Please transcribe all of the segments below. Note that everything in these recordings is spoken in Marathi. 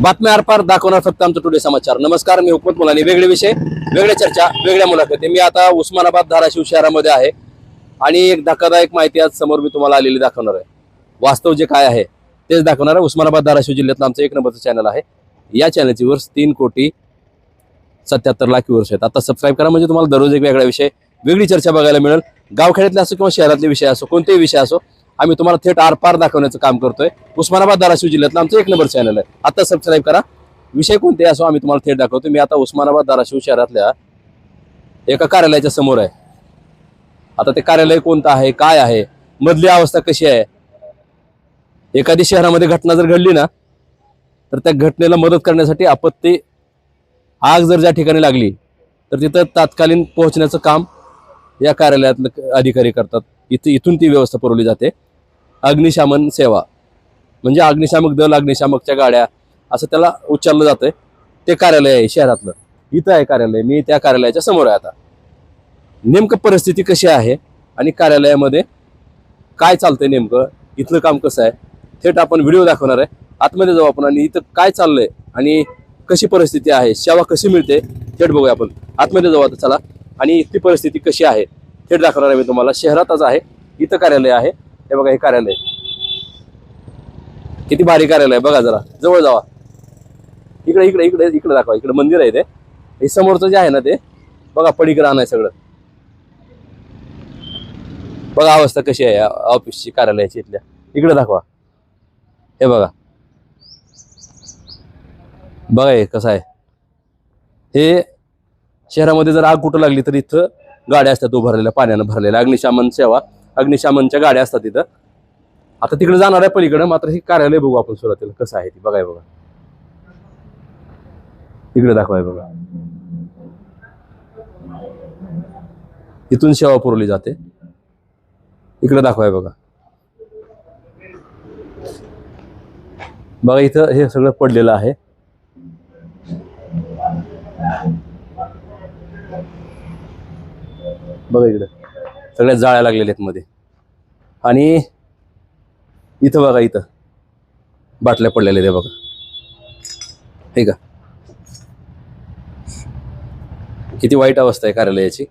बातम्या आरपार दाखवणार फक्त आमचं टुडे समाचार. नमस्कार मी हुकमत मुलानी. वेगळे विषय वेगळ्या चर्चा वेगळ्या मुलाखती. मी आता उस्मानाबाद धाराशिव शहरामध्ये आहे. आणि एक धक्कादायक माहिती आज समोर मी तुम्हाला आलेली दाखवणार आहे. वास्तव जे काय आहे तेच दाखवणार आहे. उस्मानाबाद धाराशिव जिल्ह्यातलं आमचं एक नंबरचं चॅनल आहे. या चॅनलची वर्ष तीन कोटी सत्याहत्तर लाख वर्ष आहेत. आता सबस्क्राईब करा म्हणजे तुम्हाला दररोज एक वेगळा विषय वेगळी चर्चा बघायला मिळेल. गावखेड्यातले असो किंवा शहरातले विषय असो कोणतेही विषय असो आम्ही तुम्हाला थेट आरपार दाखवण्याचं काम करतोय. उस्मानाबाद धाराशिव जिल्ह्यातलं आमचं एक नंबर चॅनल आहे. आता सबस्क्राईब करा. विषय कोणते असो आम्ही तुम्हाला थेट दाखवतो मी आता उस्मानाबाद धाराशिव शहरातल्या एका कार्यालयाच्या समोर आहे. आता ते कार्यालय कोणतं आहे काय आहे मधली अवस्था कशी आहे? एखादी शहरामध्ये घटना जर घडली ना तर त्या घटनेला मदत करण्यासाठी आपत्ती आग जर ज्या ठिकाणी लागली तर तिथं तात्कालीन पोहोचण्याचं काम या कार्यालयातलं अधिकारी करतात. इथं इथून ती व्यवस्था पुरवली जाते. अग्निशामन सेवा. म्हणजे अग्निशामक दल अग्निशामकच्या गाड्या असं त्याला उच्चारलं जातंय. ते कार्यालय आहे शहरातलं. इथं आहे कार्यालय. मी त्या कार्यालयाच्या समोर आहे आता. नेमकं परिस्थिती कशी आहे आणि कार्यालयामध्ये काय चालतंय नेमकं? इथलं काम कसं आहे? थेट आपण व्हिडिओ दाखवणार आहे. आतमध्ये जाऊ आपण आणि इथं काय चाललंय आणि कशी परिस्थिती आहे? सेवा कशी मिळते? थेट बघूया आपण. आतमध्ये जाऊ आता चला. आणि इथली परिस्थिती कशी आहे? थेट दाखवणार आहे मी तुम्हाला. शहरातच आहे. इथं कार्यालय आहे. हे बघा हे कार्यालय. किती भारी कार्यालय बघा जरा. जवळ जावा. इकडे इकडे इकडे इकडे दाखवा. इकडे मंदिर आहे ते. हे समोरचं जे आहे ना ते बघा पडीक राहणं आहे सगळं. बघा अवस्था कशी आहे ऑफिसची कार्यालयाची इथल्या. इकडे दाखवा. हे बघा. बघा हे कसं आहे. हे शहरामध्ये जर आग कुठं लागली तर इथं गाड्या असतात उभारलेल्या पाण्यानं भरलेल्या. अग्निशामन सेवा अग्निशामनच्या गाड्या असतात इथं आता तिकडे जाणार आहे पलीकडे मात्र हे कार्यालय बघू आपण सुरुवातीला कसं आहे ते. बघाय बघा. इकडे दाखवाय बघा. इथून सेवा पुरवली जाते. इकडे दाखवाय बघा. बघा इथं हे सगळं पडलेलं आहे. बघा इकडं. सगळ्या जाळ्या लागलेल्या आहेत मध्ये. आणि इथं बघा इथं. बाटल्या पडलेल्या आहेत बघा. हे का? किती वाईट अवस्था आहे कार्यालयाची.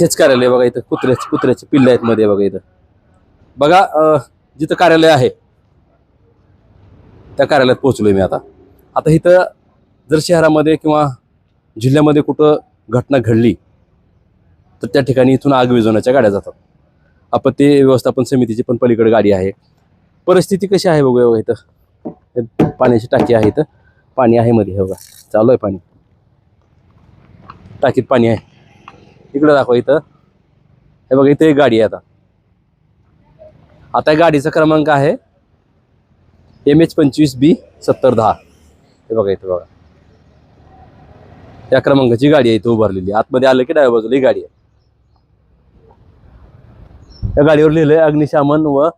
हेच कार्यालय बघा इथं कुत्र्याचे कुत्र्याचे पिल्ले आहेत मध्ये बघा इथं. बघा जिथं कार्यालय आहे त्या कार्यालयात पोहोचलोय मी आता. आता इथं जर शहरामध्ये किंवा जिल्ह्यामध्ये कुठं घटना घडली तर त्या ठिकाणी इथून आग विझवण्याच्या गाड्या जातात. आपत्ती व्यवस्थापन समितीची पण पलीकडे गाडी आहे. परिस्थिती कशी आहे बघूया बघा इथं. हे पाण्याची टाकी आहे इथं. पाणी आहे मध्ये हे बघा. चालू आहे पाणी. टाकीत पाणी आहे. इकडं दाखवा इथं. हे बघा इथं एक गाडी आहे आता. आता गाडीचा क्रमांक आहे एम एच पंचवीस बी सत्तर दहा. हे बघा इथं बघा. या क्रमांकाची गाडी आहे इथं उभारलेली. आतमध्ये आलं की डाव्या बाजूला ही गाडी आहे. या गाडीवर लिहिलंय अग्निशामन व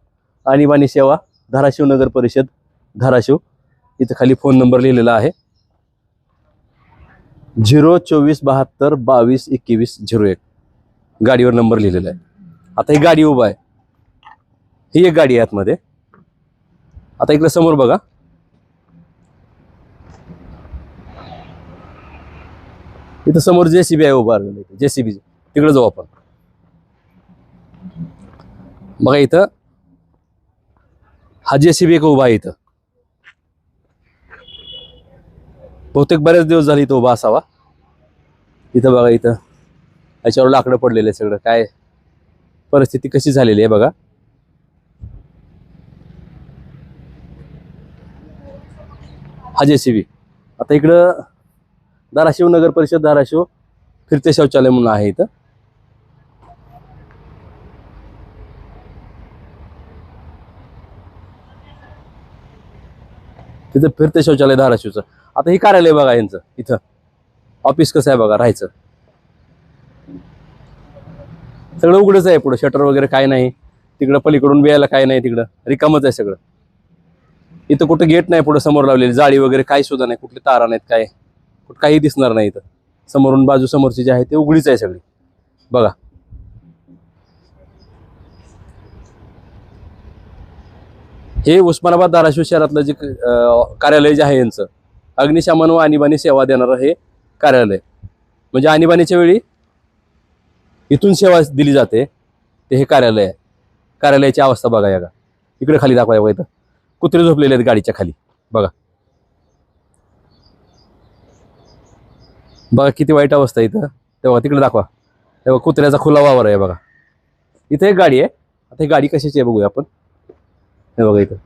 आणीबाणी सेवा धाराशिव नगर परिषद धाराशिव. इथं खाली फोन नंबर लिहिलेला आहे. झिरो चोवीस बहात्तर बावीस एकवीस झिरो एक. गाडीवर नंबर लिहिलेला आहे. आता ही गाडी उभा आहे. ही एक गाडी आहे आतमध्ये. आता इकडे समोर बघा. इथं समोर जेसीबी आहे उभा जेसीबी तिकडे जाऊ आपण. बघा इथं. हा जेसीबी एक उभा आहे इथं. बहुतेक बरेच दिवस झाले इथं उभा असावा. इथं बघा इथं. याच्यावर लाकडं पडलेलं सगळं. काय परिस्थिती कशी झालेली आहे बघा. हा जेसीबी. आता इकडं धाराशिव नगर परिषद धाराशिव फिरते शौचालय म्हणून आहे इथं. तिथं फिरते शौचालय धाराशिवचं. आता हे कार्यालय बघा यांचं इथं. ऑफिस कसं आहे बघा राहायचं. सगळं उघडच आहे पुढं शटर वगैरे काय नाही. तिकडं पलीकडून बियायला काय नाही तिकडं रिकामच आहे सगळं. इथं कुठं गेट नाही पुढं समोर लावलेली जाळी वगैरे काही सुद्धा नाही कुठली तारा नाहीत काय. कुठं काही दिसणार नाही इथं. समोरून बाजू समोरची जी आहे ते उघडीच आहे सगळी. बघा. हे उस्मानाबाद धाराशिव शहरातलं जे कार्यालय जे आहे यांचं अग्निशमन व आणीबाणी सेवा देणारं हे कार्यालय. म्हणजे आणीबाणीच्या वेळी इथून सेवा दिली जाते ते हे कार्यालय आहे. कार्यालयाची अवस्था बघा या का इकडे खाली दाखवा इथं. कुत्रे झोपलेले आहेत गाडीच्या खाली. बघा. बघा किती वाईट अवस्था इथं. तेव्हा तिकडे दाखवा. तेव्हा कुत्र्याचा खुला वावर आहे बघा. इथं एक गाडी आहे. आता ही गाडी कशाची आहे बघूया आपण. हे बघा इथं.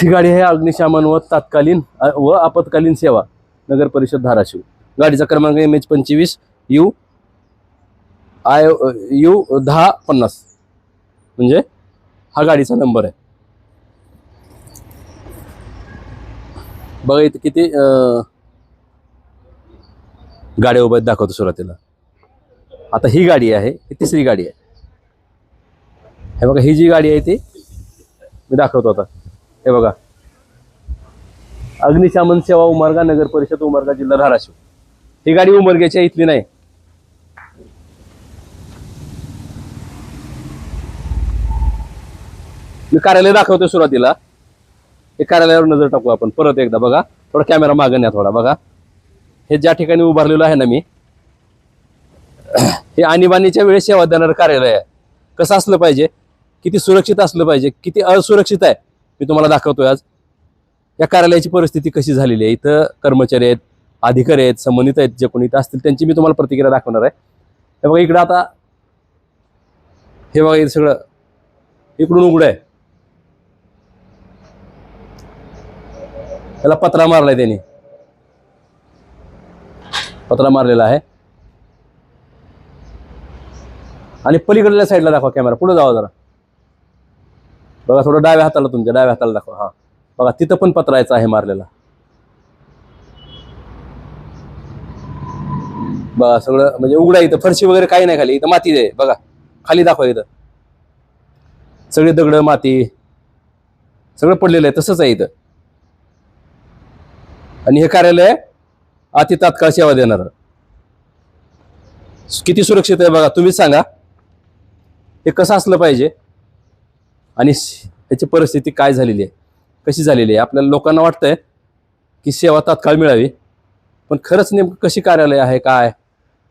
ही गाडी आहे अग्निशमन व तात्कालीन व आपत्कालीन सेवा नगर परिषद धाराशिव. गाडीचा क्रमांक एम एच पंचवीस यू आय यू दहा पन्नास. म्हणजे हा गाडीचा नंबर आहे. बघा इथं किती गाड्या उभ्या आहेत दाखवतो सुरुवातीला. आता ही गाडी आहे ही तिसरी गाडी आहे. हे बघा ही जी गाडी आहे ती मी दाखवतो आता. हे बघा. अग्निशमन सेवा उमरगा नगर परिषद उमरगा जिल्हा धाराशिव. ही गाडी उमरग्याच्या इथली नाही. मी कार्यालय दाखवतो सुरुवातीला. हे कार्यालयावर नजर टाकू आपण. परत एकदा बघा. थोडा कॅमेरा मागं थोडा बघा. हे ज्या ठिकाणी उभारलेलं आहे ना मी हे आणीबाणीच्या वेळेस सेवा देणारं कार्यालय आहे. कसं असलं पाहिजे? किती सुरक्षित असलं पाहिजे किती असुरक्षित आहे मी तुम्हाला दाखवतोय आज. या कार्यालयाची परिस्थिती कशी झालेली आहे? इथं कर्मचारी आहेत अधिकारी आहेत संबंधित आहेत जे कोणी इथं असतील त्यांची मी तुम्हाला प्रतिक्रिया दाखवणार आहे. हे बघा इकडं आता हे बघा इथं सगळं इकडून उघडं आहे. त्याला पत्रा मारलाय त्यांनी. पत्रा मारलेला आहे. आणि पलीकडल्या साईडला दाखवा कॅमेरा पुढे जावा जरा. बघा थोडं डाव्या हाताला तुमच्या डाव्या हाताला दाखवा हा. बघा तिथं पण पत्रायचा आहे मारलेला. बघा सगळं म्हणजे उघडा इथं फरशी वगैरे काही नाही खाली इथं माती आहे बघा. खाली दाखवा इथं. सगळे दगड माती सगळं पडलेलं आहे तसंच आहे इथं. आणि हे कार्यालय अति तात्काळ सेवा देणार. किती सुरक्षित आहे बघा तुम्हीच सांगा. हे कसं असलं पाहिजे? आणि त्याची परिस्थिती काय झालेली आहे? कशी झालेली आहे? आपल्याला लोकांना वाटतंय की सेवा तात्काळ मिळावी पण खरंच नेमकं कशी कार्यालय आहे काय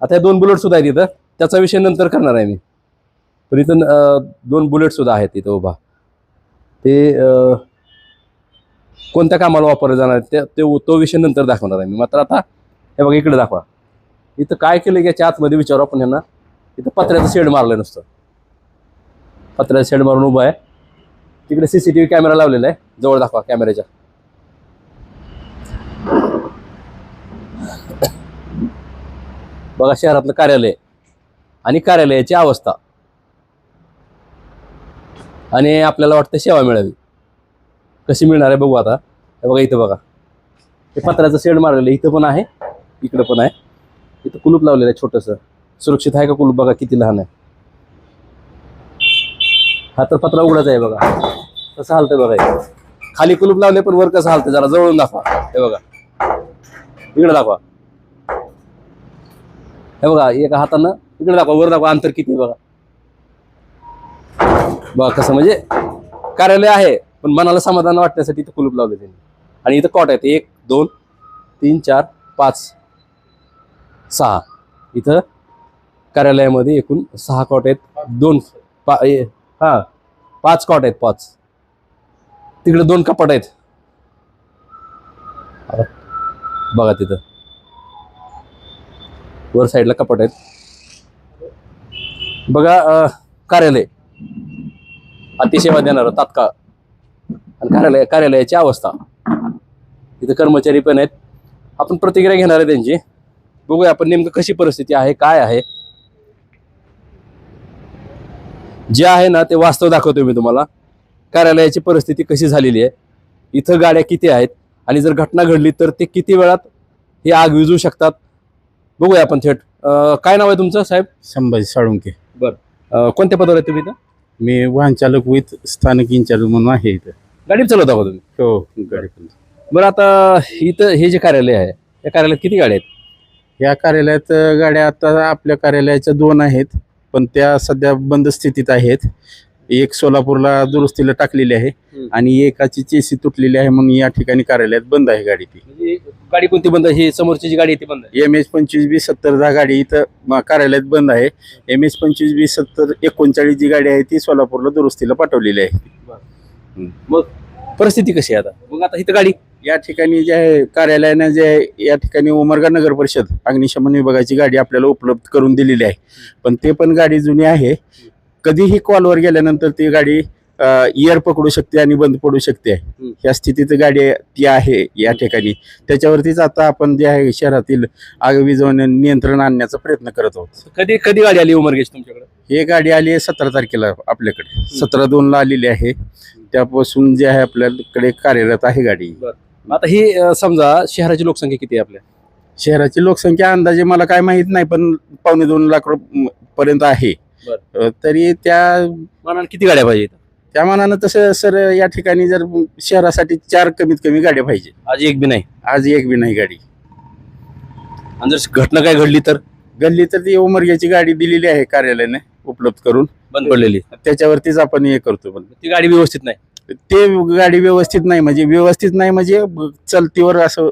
आता हे दोन बुलेटसुद्धा आहेत इथं. त्याचा विषय नंतर करणार आहे मी. पण इथं दोन बुलेटसुद्धा आहेत इथं उभा. ते कोणत्या कामाला वापरले जाणार आहेत ते ते तो विषय नंतर दाखवणार आहे मी. मात्र आता हे बघा इकडे दाखवा. इथं काय केलं की याच्या आतमध्ये विचारू आपण ह्यांना. इथं पत्र्याचं शेड मारलं नुसतं. पत्र्याचं शेड मारून उभं आहे. तिकडे सीसीटीव्ही कॅमेरा लावलेला आहे. जवळ दाखवा कॅमेऱ्याच्या बघा शहरातलं कार्यालय आणि कार्यालयाची अवस्था. आणि आपल्याला वाटतं सेवा मिळावी. कशी मिळणार आहे बघू आता. हे बघा इथं बघा. हे पत्र्याचं शेड मारलेलं इथं पण आहे इकडं पण आहे. इथं कुलूप लावलेलं आहे छोटंसं. सुरक्षित आहे का कुलूप? बघा किती लहान आहे. हा तर पत्रा उघडाच आहे बघा. कसं हालतंय बघा खाली कुलूप लावले पण वर कसं हालतंय? जरा जवळून दाखवा. हे बघा. इकडे दाखवा. हे बघा एका हातानं इकडे दाखवा वर दाखवा अंतर किती बघा. बघा कसं म्हणजे कार्यालय आहे पण मनाला समाधान वाटण्यासाठी इथं कुलूप लावले त्यांनी. आणि इथं कॉट आहेत. एक दोन तीन चार पाच सहा. इथं कार्यालयामध्ये एकूण सहा कॉट आहेत. दोन पा ए- हा पाच कॉट आहेत पाच. तिकडे दोन कपाट आहेत. बघा तिथं. वर साईडला कपाट आहेत. बघा कार्यालय कार्यालय. अतिसेवा देणार तात्काळ. आणि कार्यालय कार्यालयाची अवस्था. इथं कर्मचारी पण आहेत. आपण प्रतिक्रिया घेणार आहे त्यांची. बघूया आपण नेमकं कशी परिस्थिती आहे काय आहे. जे आहे ना ते वास्तव दाखवतोय मी तुम्हाला. कार्यालयाची परिस्थिती कशी झालेली आहे इथं गाड्या किती आहेत आणि जर घटना घडली तर ते किती वेळात ही आग विझू शकतात? बघूया आपण थेट. अं, काय नाव आहे तुमचं साहेब? संभाजी साळुंके. अं, कोणत्या पदावर आहे तुम्ही इथं? मी वाहन चालक विथ स्थानिक इंचार्ज म्हणून आहे इथं. गाडी चालवता का तुम्ही? हो गाडी पण बरं आता इथं हे जे कार्यालय आहे या कार्यालयात किती गाड्या आहेत? या कार्यालयात अ, गाड्या आता आपल्या कार्यालयाच्या दोन आहेत. पण त्या सध्या बंद स्थितीत आहेत. एक सोलापूरला दुरुस्तीला टाकलेली आहे. आणि एकाची चेसी तुटलेली आहे म्हणून या ठिकाणी कार्यालयात बंद आहे गाडी ती. म्हणजे गाडी कोणती बंद आहे? ही समोरची जी गाडी आहे ती बंद आहे. एम एच पंचवीस बी सत्तर दहा गाडी इथं म- कार्यालयात बंद आहे. एम एच पंचवीस बी सत्तर एकोणचाळीस जी गाडी आहे ती सोलापूरला दुरुस्तीला पाठवलेली आहे. मग परिस्थिती कशी आहे आता? मग आता इथं गाडी या ठिकाणी जे आहे कार्यालयानं जे आहे या ठिकाणी उमरगा नगर परिषद अग्निशमन विभागाची गाडी आपल्याला उपलब्ध करून दिलेली आहे. पण ते पण गाडी जुनी आहे. कधीही कॉलवर गेल्यानंतर ती गाडी इयर पकडू शकते आणि बंद पडू शकते. हम्म. या स्थितीत गाडी ती आहे या ठिकाणी. त्याच्यावरतीच आता आपण जे आहे शहरातील आग विझवण्या नियंत्रण आणण्याचा प्रयत्न करत आहोत. कधी कधी गाडी आली उमरगेश तुमच्याकडे? ही गाडी आली आहे सतरा तारखेला आपल्याकडे. सतरा दोनला आलेली आहे. त्यापासून जे आहे आपल्याकडे कार्यरत आहे गाडी. आता ही अं, समजा शहराची लोकसंख्या किती आहे आपल्या? शहराची लोकसंख्या अंदाजे मला काय माहीत नाही पण पावणे दोन लाख रुप- पर्यंत आहे. बर. अ, तरी त्या मनाला किती गाड्या पाहिजे? त्या मानानं तसं सर या ठिकाणी जर शहरासाठी चार कमीत कमी गाड्या पाहिजे. आज एक बी नाही. आज एक बी नाही गाडी. आणि जर घटना काय घडली तर? गल्ली तर ती उमरग्याची गाडी दिलेली आहे कार्यालयाने उपलब्ध करून. बंद पडलेली. त्याच्यावरतीच आपण हे करतो. पण ती गाडी व्यवस्थित नाही. ते गाडी व्यवस्थित नाही म्हणजे व्यवस्थित नाही म्हणजे चलतीवर असं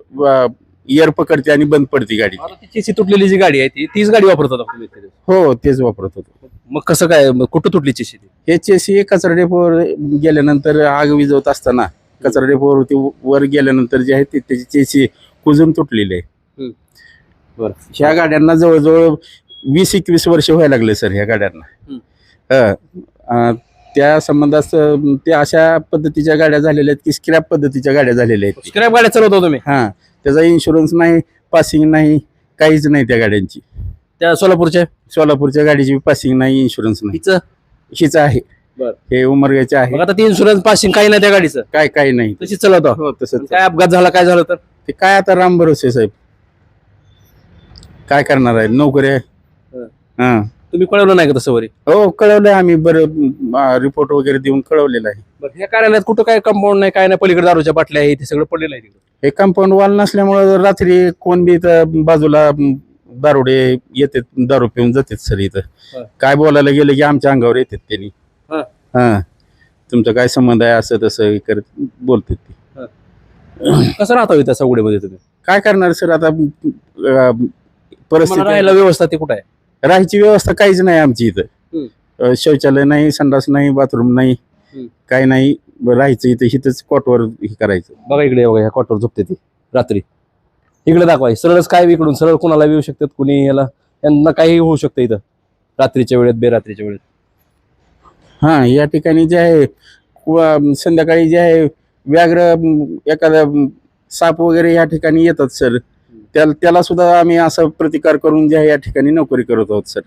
इयर पकडते आणि बंद पडते गाडी आता ती चेसी तुटलेली जी गाडी आहे ती तीच गाडी वापरतात आपण इथे. हो तेच वापरत होतो मग कसं काय मग कुठं तुटली चेसी ती हे चेसी कचरा डेपोवर गेल्यानंतर आग विझवत असताना कचरा डेपोवरती वर गेल्यानंतर जे आहे ते त्याची चेसी कुजून तुटलेली आहे बरं ह्या गाड्यांना जवळजवळ वीस एकवीस वर्ष व्हायला लागले सर ह्या गाड्यांना हम्म. हं. अं, त्या संबंधात ते अशा पद्धतीच्या गाड्या झालेल्या आहेत की स्क्रॅप पद्धतीच्या गाड्या झालेल्या आहेत. स्क्रॅप गाड्या चालवतो तुम्ही? हा. त्याचा इन्शुरन्स नाही पासिंग नाही काहीच नाही त्या गाड्यांची. त्या सोलापूरच्या? सोलापूरच्या गाडीची पासिंग नाही इन्शुरन्स नाही. हिचं? हीच आहे. बरं. हे उमरग्याचे आहे. मग आता ती इन्शुरन्स पासिंग काही नाही त्या गाडीचं? काय काय नाही. तशीच चालवतो? हो तसंच. काय अपघात झाला काय झालं तर? ते काय आता राम भरोसे साहेब? काय करणार आहे नोकरी आहे हं. हा. तुम्ही कळवलं नाही का तसं वरी? हो कळवलंय आम्ही. बरं रिपोर्ट वगैरे देऊन कळवलेलं आहे. बरं ह्या कार्यालयात कुठं काय कंपाऊंड नाही काय नाही पलीकडे दारूच्या बाटल्या आहे ते सगळं पडलेलं आहे तिकडे? हे कंपाऊंड वॉल नसल्यामुळं रात्री कोण बी इथं बाजूला दारुडे येतात दारू पिऊन जातात सर इथं. काय बोलायला गेलं की आमच्या अंगावर येतात त्यांनी. हं. हा. तुमचा काय संबंध आहे असं तसं हे करत बोलतात ते. कसं राहतो इथं चौगडीमध्ये तुम्ही? काय करणार सर आता अं, परिस्थिती राहायला व्यवस्था ते कुठं आहे? राहायची व्यवस्था काहीच नाही आमची इथं. अं, शौचालय नाही संडास नाही बाथरूम नाही हम्म. काय नाही. राहायचं इथं इथंच कॉटवर हे करायचं. बघा इकडे बघा ह्या कॉटवर झोपते ती रात्री. इकडे दाखवा सरळच काय इकडून सरळ कुणाला येऊ शकतात कुणी याला? यांना काही होऊ शकतं इथं. रात्रीच्या वेळेत बेरात्रीच्या वेळेत. हा या ठिकाणी जे आहे व- संध्याकाळी जे आहे व्याघ्र अं, एखादा साप वगैरे या ठिकाणी येतात सर. त्याला त्याला सुद्धा आम्ही असं प्रतिकार करून जे आहे या ठिकाणी नोकरी करत आहोत सर.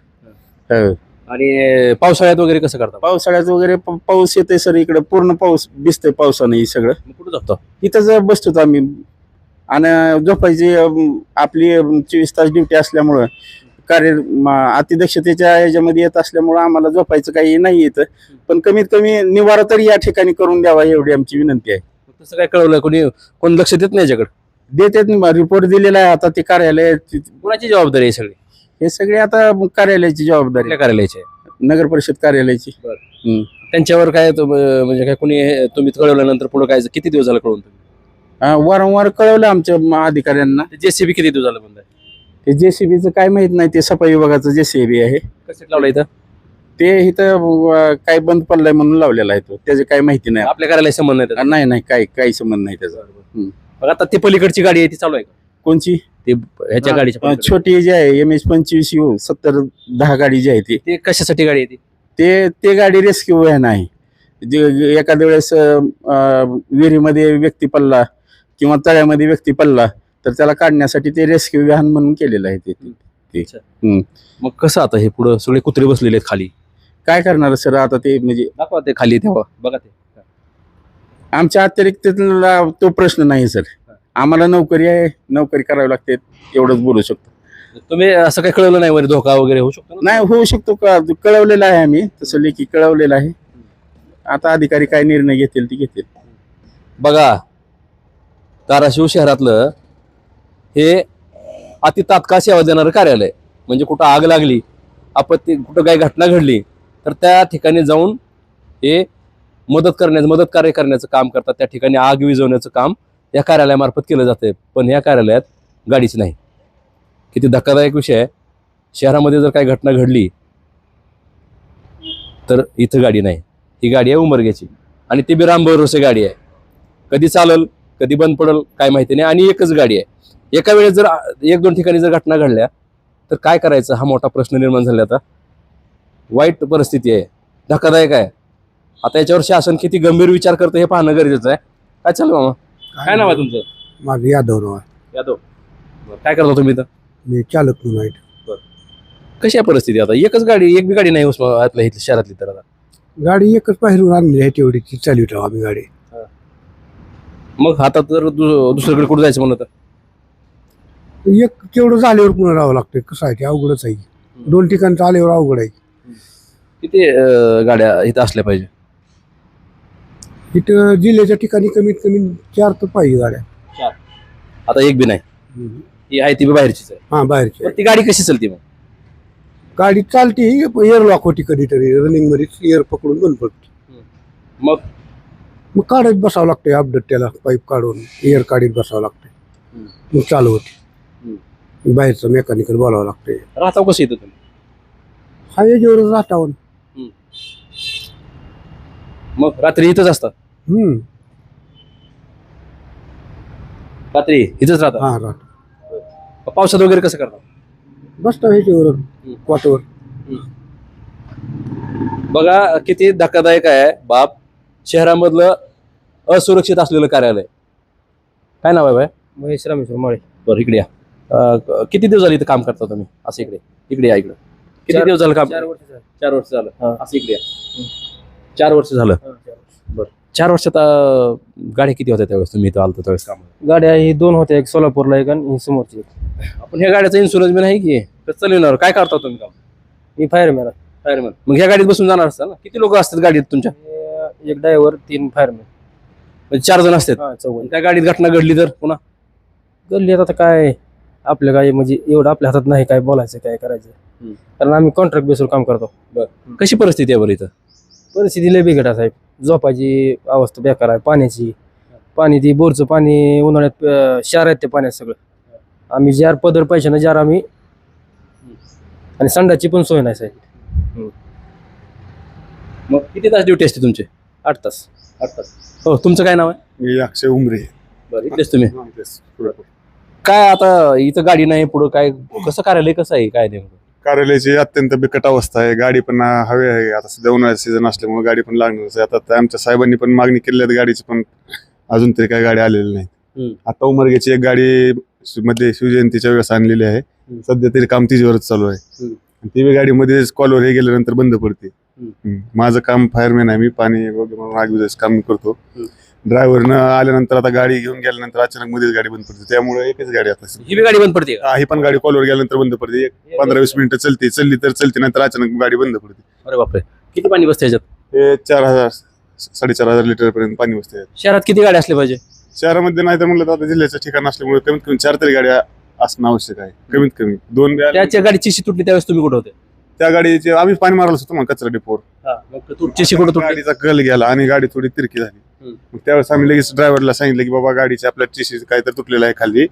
हो. आणि पावसाळ्यात वगैरे कसं करता? पावसाळ्यात वगैरे प- पाऊस येते सर. इकडे पूर्ण पाऊस भिजतंय पावसाने हे सगळं. मग कुठं झोपतो इथंच बसतो आम्ही. आणि झोपायची आपली चोवीस तास ड्युटी असल्यामुळं कार्य म, अतिदक्षतेच्या याच्यामध्ये येत असल्यामुळं आम्हाला झोपायचं काही नाही येतं. पण कमीत कमी निवारा तरी या ठिकाणी करून द्यावा एवढी आमची विनंती आहे. तसं काय कळवलं? कोणी कोण लक्ष देत नाही याच्याकडे? देतात रिपोर्ट दिलेला आहे. आता ते कार्यालय कोणाची जबाबदारी आहे सगळी? हे सगळे आता कार्यालयाची जबाबदारी कार्यालयाची आहे? नगर परिषद कार्यालयाची. त्यांच्यावर काय म्हणजे काय कोणी हे- तुम्ही कळवल्यानंतर पुढे काय किती दिवस झालं कळवून तुम्ही? वारंवार कळवलं आमच्या म- अधिकाऱ्यांना. जेसीबी किती दिवस झालं बंद आहे? ते जेसीबीचं काय माहीत नाही ते सफाई विभागाचं जेसीबी आहे. कसं लावलं इथं? ते इथं काय बंद पडलंय म्हणून लावलेलं आहे तो. त्याची काही माहिती नाही. आपल्या कार्यालय संबंध नाही त्याचा. नाही नाही काही काही संबंध नाही त्याचा. हम्म. मग आता ते पलीकडची गाडी आहे ती चालू आहे का? कोणची? ते ह्याच्या हा, गाडीच्या अं, पलीकडे. छोटी जी आहे एम एच पंचवीस यू सत्तर दहा गाडी जी आहे ती. ते कशासाठी गाडी आहे ती? ते ते गाडी रेस्क्यू व्हॅन आहे. जे एखाद्या वेळेस अं, विहिरीमध्ये व्यक्ती पडला किंवा तळ्यामध्ये व्यक्ती पडला तर त्याला काढण्यासाठी ते रेस्क्यू व्हॅन म्हणून केलेलं आहे ते. ते. अच्छा. हम्म. मग कसं आता हे पुढं? सगळे कुत्रे बसलेले आहेत खाली. काय करणार सर आता ते म्हणजे दाखवा ते. खाली तेव्हा. बघा ते. आमच्या अतिरिक्त तो प्रश्न नाही सर. आम्हाला नोकरी आहे नोकरी करावी लागते एवढंच बोलू शकतो. तुम्ही असं काही कळवलं नाही धोका वगैरे होऊ शकतो? नाही होऊ शकतो का? कळवलेलं आहे आम्ही तसं लेखी कळवलेलं आहे. आता अधिकारी काय निर्णय घेतील ते घेतील. बघा धाराशिव शहरातलं हे अति तात्काळ सेवा देणारं कार्यालय म्हणजे कुठं आग लागली आपत्ती कुठं काही घटना घडली तर त्या ठिकाणी जाऊन हे मदत करण्याचं मदत कार्य करण्याचं काम करतात त्या ठिकाणी आग विझवण्याचं काम या कार्यालयामार्फत केलं जाते पण या कार्यालयात गाडीच नाही. किती धक्कादायक विषय आहे. शहरामध्ये जर काही घटना घडली तर इथं गाडी नाही. ही गाडी आहे उमरग्याची. आणि ती बी रामभरोसे गाडी आहे. कधी चालल कधी बंद पडल काय माहिती नाही. आणि एकच गाडी आहे. एका वेळेस जर एक दोन ठिकाणी जर घटना घडल्या तर काय करायचं? हा मोठा प्रश्न निर्माण झाला आता. वाईट परिस्थिती आहे. धक्कादायक आहे. आता याच्यावर शासन किती गंभीर विचार करतं हे पाहणं गरजेचं आहे. काय चालू मामा? काय नाव आहे तुमचं? माझं यादव नाव आहे. यादव. बरं, काय करता तुम्ही इथं? मी चालक म्हणून आहे कशी आहे परिस्थिती आता? एकच गाडी एक बी गाडी नाही उस्मानाबादला इथल्या शहरातली तर आता. गाडी एकच बाहेरून आणली आहे तेवढी ती चालवितो आम्ही गाडी. मग हातात जर दु- दुसरीकडे कुठं जायचं म्हणलं तर? एक तेवढं झाल्यावर पुन्हा राहावं लागतं कसं आहे ते अवघडच आहे. दोन ठिकाणचं आल्यावर अवघड आहे. किती अं, गाड्या इथं असल्या पाहिजे? इथं जिल्ह्याच्या ठिकाणी कमीत कमी चार तर पाहिजे गाड्या. आता एक बी नाही. ही आहे ती बी बाहेरचीच आहे. हा पण ती गाडी कशी चालते मग? गाडी चालते एअर लॉक होती कधीतरी रनिंगमध्ये एअर पकडून बंद पडते. मग? मग काढत बसावं लागतंय अपडेट त्याला पाईप काढून एअर काढीत बसावं लागतंय. मग चालू होते. बाहेरचं मेकॅनिकल बोलावं लागतंय. राहता कसं येतं तुम्ही? हा याच्यावरच राहतावर मग रात्री इथंच असतात. हम्म. रात्री इथंच राहतात. हा राहत पावसात वगैरे कसं करतात? बसता ह्याच्यावर क्वाटवर बघा किती धक्कादायक आहे बाप. शहरामधलं असुरक्षित असलेलं कार्यालय. काय नाव आहे बाय? महेश रामेश्वर माळे. बरं इकडे या. अं, क- किती दिवस झाले इथं काम करता तुम्ही? असं इकडे. इकडे या इकडे. किती चार- दिवस झालं काम? चार वर्ष झाले. चार वर्ष झालं. हा. असं इकडे या. चार वर्ष झालं. हा, चार वर्ष. चार वर्षात अं, गाड्या किती होत्या त्यावेळेस तुम्ही इथं आलता त्यावेळेस? काम गाड्या ही दोन होत्या एक सोलापूरला एक आणि ही समोरची एक. आपण ह्या गाड्याचा इन्शुरन्स बी नाही की? कसं चालवणार काय करता तुम्ही काम? मी फायरमॅन. फायरमॅन मग ह्या गाडीत बसून जाणार असतात ना? किती लोक असतात गाडीत तुमच्या? हे, एक ड्रायव्हर तीन फायरमॅन म्हणजे चार जण असतात. हा चौघ. त्या गाडीत घटना घडली तर पुन्हा? गल्ली आता काय? आपल्या काय म्हणजे एवढं आपल्या हातात नाही काय बोलायचं काय करायचं. हम्म. कारण आम्ही कॉन्ट्रॅक्ट बेसवर काम करतो. कशी परिस्थिती आहे बरं इथं? परिस्थिती लय आहे साहेब. झोपायची अवस्था बेकार आहे पाण्याची. पाणी ती बोरचं पाणी उन्हाळ्यात अं, क्षार आहेत ते पाण्यात सगळं. आम्ही जार पदर पैशानं जार आम्ही आणि संडाची पण सोय नाही साहेब. मग किती तास ड्युटी असते तुमची? आठ तास. आठ तास. हो तुमचं काय नाव आहे? मी अक्षय उमरे. बरं इथलेच तुम्ही? काय आता इथं गाडी नाही पुढं काय कसं कार्यालय कसं आहे? काय नेमकं? कार्यालयाची अत्यंत बिकट अवस्था आहे. गाडी पण हवी आहे. आता सध्या उन्हाळ्याचा सीझन असल्यामुळे गाडी पण लागणारच आहे. आता आमच्या साहेबांनी पण मागणी केली आहे गाडीची पण अजून तरी काही गाडी आलेली नाही. आता उमरग्याची एक गाडी मध्ये शिवजयंतीच्या वेळेस आणलेली आहे. सध्या तरी काम तिच्यावरच चालू आहे. ती बी गाडी मध्येच कॉलवर हे गेल्यानंतर बंद पडते. माझं काम फायरमॅन आहे. मी पाणी वगैरे म्हणून आग विझायचं काम करतो. ड्रायव्हरनं आल्यानंतर आता गाडी घेऊन गेल्यानंतर अचानक मध्येच गाडी बंद पडते. त्यामुळे एकच गाडी आता ही बी गाडी बंद पडते हा, ही पण गाडी कॉलवर गेल्यानंतर बंद पडते. एक पंधरा वीस मिनिटं. चलते. चलली तर चलते नंतर अचानक गाडी बंद पडते. अरे बापरे. किती पाणी बसते याच्यात? हे चार हजार साडेचार हजार लिटर पर्यंत पाणी बसते शहरात किती गाड्या असल्या पाहिजे? शहरामध्ये नाही तर म्हणलं तर आता जिल्ह्याचं ठिकाण असल्यामुळे कमीत कमी चार तरी गाड्या असणं आवश्यक आहे. कमीत कमी. दोन आल्या- त्याच्या गाडीची शी तुटली त्यावेळेस तुम्ही कुठं होते? त्या गाडीचे आम्ही पाणी मारलं होतो मग कचरा डिपोर मग तुटची शी कुठं तुटली? गाडीचा कल गेला आणि गाडी थोडी तिरकी झाली. मग त्यावेळेस आम्ही लगेच ड्रायव्हरला सांगितलं की बाबा गाडीची आपल्या टीसी काय तर तुटलेलं आहे खाली.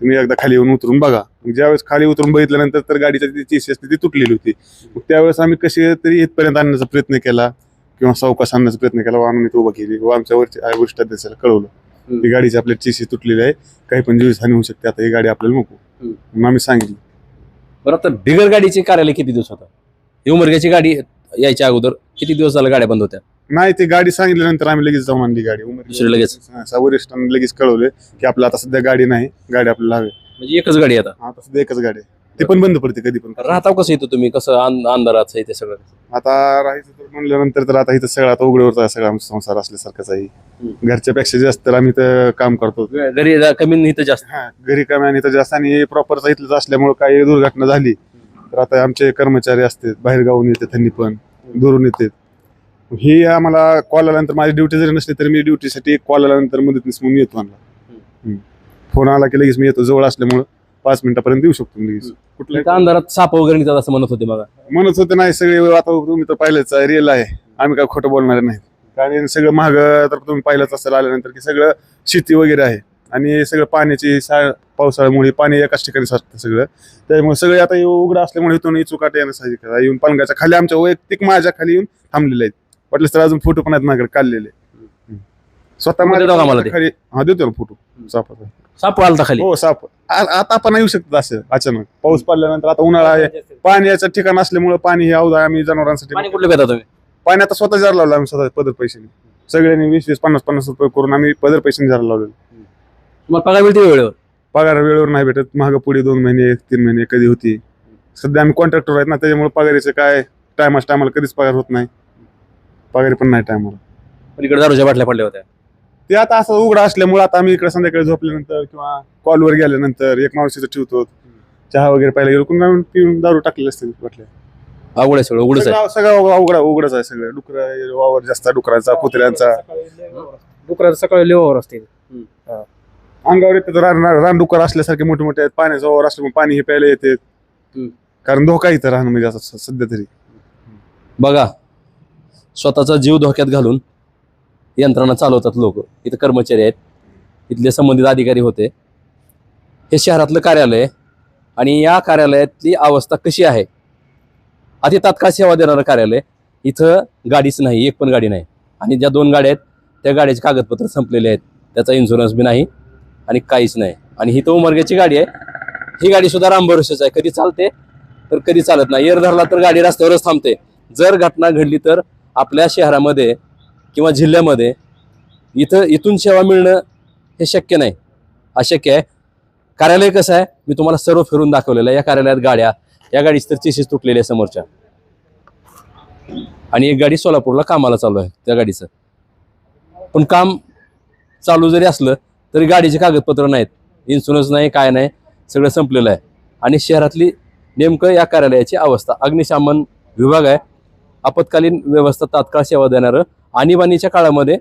तुम्ही एकदा खाली येऊन उतरून बघा. मग ज्यावेळेस खाली उतरून बघितल्यानंतर तर गाडीची ती टीसी असते ती तुटलेली होती. मग त्यावेळेस आम्ही कशी तरी इथपर्यंत आणण्याचा प्रयत्न केला किंवा सावकाश आणण्याचा प्रयत्न केला. व इथं उभा केली. व आमच्या वरच्या वरिष्ठाध्यक्षाला कळवलं. की गाडीची आपल्या टीसी तुटलेली आहे. काही पण जीवित हानी होऊ शकते. आता ही गाडी आपल्याला नको. मग आम्ही सांगितलं. बरं आता बिगर गाडीचे कार्यालय किती दिवस होता? ही उमरग्याची गाडी यायच्या अगोदर किती दिवस झालं गाड्या बंद होत्या? नाही ते गाडी सांगितल्यानंतर आम्ही लगेच जाऊन आणली गाडी. दुसरी लगेच? हा, वरिष्ठांनी लगेच कळवले की आपलं आता सध्या गाडी नाही गाडी आपल्याला हवी. म्हणजे एकच गाडी आता? आता सध्या एकच गाडी आहे. ती पण बंद पडते कधी पण. राहता कसं येतो तुम्ही? कसं अंध- अंधारात आहे ते सगळं? आता राहायचं तर म्हणल्यानंतर तर आता इथं सगळं आता उघड्यावरचा सगळा आमचा संसार असल्यासारखाच आहे. हम्म. घरच्यापेक्षा जास्त तर आम्ही तर काम करतो. घरी जा- कमी इथं जास्त. हा, घरी कमी आणि इथं जास्त आणि प्रॉपरचा इथलंच असल्यामुळे काही दुर्घटना झाली. तर आता आमचे कर्मचारी असतात बाहेर गावून येते त्यांनी पण दुरून येतात ही आम्हाला कॉल आल्यानंतर माझी ड्युटी जरी नसली तरी मी ड्युटीसाठी कॉल आल्यानंतर मदतनीस म्हणून येतो आणला फोन आला की लगेच मी येतो जवळ असल्यामुळं पाच मिनिटापर्यंत येऊ शकतो मी लगेच. कुठल्या अंधारात साप वगैरे निघतात असं म्हणत होते मला म्हणत होते नाही सगळे आता तुम्ही तर पाहिलंच आहे रिअल आहे. आम्ही काय खोटं बोलणार नाही. कारण सगळं महाग तर तुम्ही पाहिलंच असेल आल्यानंतर की सगळं शेती वगैरे आहे. आणि सगळं पाण्याची सा पावसाळ्यामुळे पाणी एकाच ठिकाणी साचतं सगळं. त्यामुळे सगळे आता उघडं असल्यामुळे इथून चुकाट येणं साहजिक. येऊन पालगाच्या खाली आमच्या वैयक्तिक माझ्या खाली येऊन थांबलेले आहेत. वाटलं तर अजून फोटो पण आहेत माझ्याकडे काढलेले. स्वतः मध्ये माझ्या दाखवा मला ते. खाली हा देतो ना फोटो. सापाचा साप आलता खाली. हो साप आ- आता पण येऊ शकतात असं अचानक. पाऊस पडल्यानंतर आता उन्हाळा आहे. पाण्याचं ठिकाण असल्यामुळे पाणी हे अवधा आम्ही जनावरांसाठी पाणी कुठलं पेता तुम्ही? पाणी आता स्वतः जार लावलं आम्ही स्वतः पदर पैशाने. सगळ्यांनी वीस वीस पन्नास पन्नास रुपये करून आम्ही पदर पैशाने जार लावले तुम्हाला पगार मिळते वेळेवर? पगार वेळेवर नाही भेटत. महाग पुढे दोन महिने तीन महिने कधी होती? सध्या आम्ही कॉन्ट्रॅक्टर आहेत ना त्याच्यामुळे पगारीचं काय? टायमाच टायमाला कधीच पगार होत नाही. पगारी पण नाही टायमाला पलीकडे दारूच्या बाटल्या पडल्या होत्या. ते आता असं उघडं असल्यामुळे आता आम्ही इकडे संध्याकाळी झोपल्यानंतर किंवा कॉलवर गेल्यानंतर एक मावशीचं ठेवतो. चहा वगैरे प्यायला गेलो कोण जाऊन पिऊन दारू टाकलेले असते वाटले अवघड आहे सगळं उघडच आहे. सगळं सगळं उघड उघडच आहे सगळं. डुकर वावर जास्त डुकरांचा कुत्र्यांचा डुकराचं सकाळी लेवावर असते अंगावर येतात रान रान- रानडुकर असल्यासारखे मोठे मोठे आहेत. पाण्याचा वावर असल्यामुळे पाणी हे प्यायला येते. कारण धोका इथं राहणं म्हणजे असं सध्या तरी. बघा स्वतःचा जीव धोक्यात घालून यंत्रणा चालवतात लोक. इथं कर्मचारी आहेत. इथले संबंधित अधिकारी होते. हे शहरातलं कार्यालय आणि या कार्यालयातली अवस्था कशी आहे? अति तात्काळ सेवा देणारं कार्यालय. इथं गाडीच नाही एक पण गाडी नाही. आणि ज्या दोन गाड्या आहेत त्या गाड्याचे कागदपत्र संपलेले आहेत. त्याचा इन्शुरन्स बी नाही आणि काहीच नाही. आणि ही तो उमरग्याची गाडी आहे. ही गाडी सुद्धा रामभरोशाच आहे. कधी चालते? तर कधी चालत नाही. एअर धरला तर गाडी रस्त्यावरच थांबते. जर घटना घडली तर आपल्या शहरामध्ये किंवा जिल्ह्यामध्ये इथं इथून सेवा मिळणं हे शक्य नाही. अशक्य आहे. कार्यालय कसं आहे? मी तुम्हाला सर्व फिरून दाखवलेलं आहे. या कार्यालयात गाड्या या गाडीच तर चिशीस तुटलेली आहे समोरच्या. आणि एक गाडी सोलापूरला कामाला चालू आहे त्या गाडीचं. पण काम चालू जरी असलं तरी गाडीचे कागदपत्र नाहीत. इन्शुरन्स नाही काय नाही सगळं संपलेलं आहे. आणि शहरातली नेमकं या कार्यालयाची अवस्था. अग्निशामन विभाग आहे. आपत्कालीन व्यवस्था तात्काळ सेवा देणारं आणीबाणीच्या काळामध्ये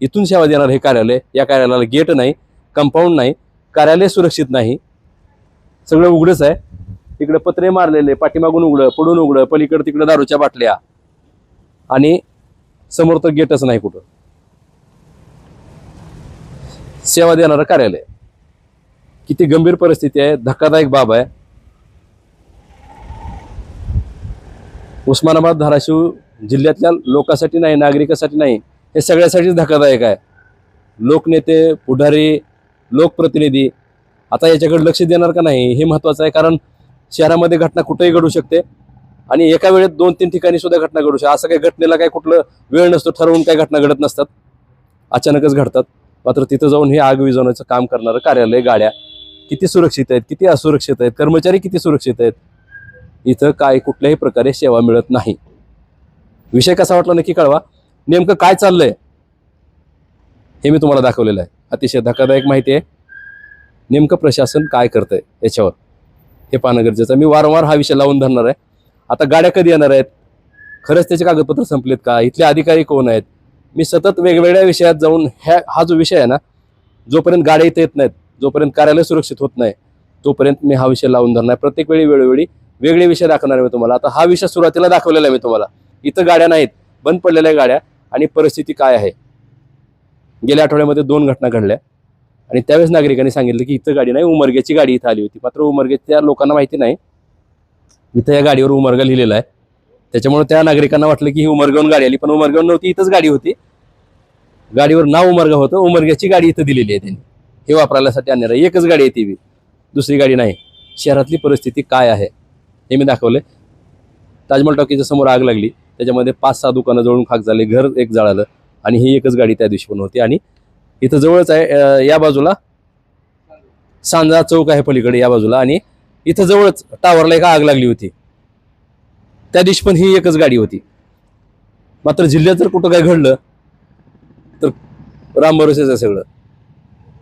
इथून सेवा देणारं हे कार्यालय या कार्यालयाला गेट नाही कंपाऊंड नाही कार्यालय सुरक्षित नाही. सगळं उघडच आहे. इकडे पत्रे मारलेले पाठीमागून उघडं पडून उघडं पलीकडे तिकडे दारूच्या बाटल्या. आणि समोर तर गेटच नाही कुठं. सेवा देणारं कार्यालय. किती गंभीर परिस्थिती आहे धक्कादायक बाब आहे. उस्मानाबाद धाराशिव जिल्ह्यातल्या लोकांसाठी नाही नागरिकासाठी नाही हे सगळ्यासाठीच धक्कादायक आहे. लोकनेते पुढारी लोकप्रतिनिधी आता याच्याकडे लक्ष देणार का नाही हे महत्त्वाचं आहे. कारण शहरामध्ये घटना कुठेही घडू शकते आणि एका वेळेत दोन तीन ठिकाणी सुद्धा घटना घडू शकते. असं काही घटनेला काही कुठलं वेळ नसतो ठरवून काही घटना घडत नसतात. अचानकच घडतात. मात्र तिथं जाऊन हे आग विजवण्याचं काम करणारं कार्यालय गाड्या किती सुरक्षित आहेत किती असुरक्षित आहेत कर्मचारी किती सुरक्षित आहेत इथं काय कुठल्याही प्रकारे सेवा मिळत नाही. विषय कसा वाटला नक्की कळवा. नेमकं काय चाललंय? हे मी तुम्हाला दाखवलेलं आहे. अतिशय धक्कादायक माहिती आहे. नेमकं प्रशासन काय करतंय याच्यावर? हे पाहणं गरजेचं मी वारंवार हा विषय लावून धरणार आहे. आता गाड्या कधी येणार आहेत? खरंच त्याचे कागदपत्र संपलेत का? इथले अधिकारी कोण आहेत? मी सतत वेगवेगळ्या विषयात जाऊन ह्या हा जो विषय आहे ना जोपर्यंत गाड्या इथे येत नाहीत जोपर्यंत कार्यालय सुरक्षित होत नाही तोपर्यंत मी हा विषय लावून धरणार प्रत्येक वेळी वेळोवेळी वेगळे विषय दाखवणार आहे मी तुम्हाला. आता हा विषय सुरुवातीला दाखवलेला आहे मी तुम्हाला. इथं गाड्या नाहीत बंद पडलेल्या गाड्या आणि परिस्थिती काय आहे? गेल्या आठवड्यामध्ये दोन घटना घडल्या आणि त्यावेळेस नागरिकांनी सांगितलं की इथं गाडी नाही उमरग्याची गाडी इथं आली होती. मात्र उमरग्याच्या लोकांना माहिती नाही. इथं या गाडीवर उमरगा लिहिलेला आहे. त्याच्यामुळे त्या नागरिकांना वाटलं की ही उमरगावून गाडी आली पण उमरगावून नव्हती इथंच गाडी होती. गाडीवर नाव उमरगा होतं उमरग्याची गाडी इथं दिलेली आहे त्यांनी. हे वापरायलासाठी आणणार एकच गाडी आहे ती दुसरी गाडी नाही. शहरातली परिस्थिती काय आहे? हे मी दाखवले ताजमहल टॉकीच्या समोर आग लागली. त्याच्यामध्ये पाच सहा दुकानं जळून खाक झाले घर एक जळालं आणि ही एकच गाडी त्या दिवशी पण होती. आणि इथं जवळच आहे या बाजूला सांजा चौक आहे पलीकडे या बाजूला. आणि इथं जवळच टावरला एक आग लागली होती. त्या दिवशी पण ही एकच गाडी होती. मात्र जिल्ह्यात जर कुठं काय घडलं तर राम भरोसेच आहे सगळं.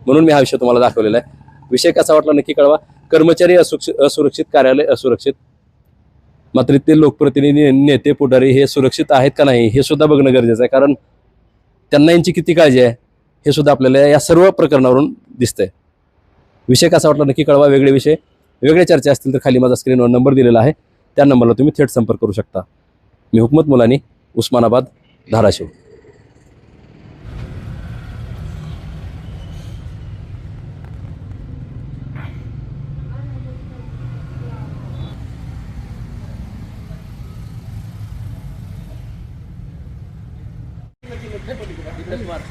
म्हणून मी हा विषय तुम्हाला दाखवलेला आहे. विषय कसा वाटला नक्की कळवा. कर्मचारी असुरक्षित असुरक्षित कार्यालय असुरक्षित मात्र ते लोकप्रतिनिधी नेते पुढारी हे सुरक्षित आहेत का नाही हे सुद्धा बघणं गरजेचं आहे. कारण त्यांना यांची किती काळजी आहे हे सुद्धा आपल्याला या सर्व प्रकरणावरून दिसतंय. विषय कसा वाटला नक्की कळवा वेगळे विषय वेगळ्या चर्चा असतील तर खाली माझा स्क्रीनवर नंबर दिलेला आहे. त्या नंबरला तुम्ही थेट संपर्क करू शकता. मी हुकमत मुलानी उस्मानाबाद धाराशिव. मार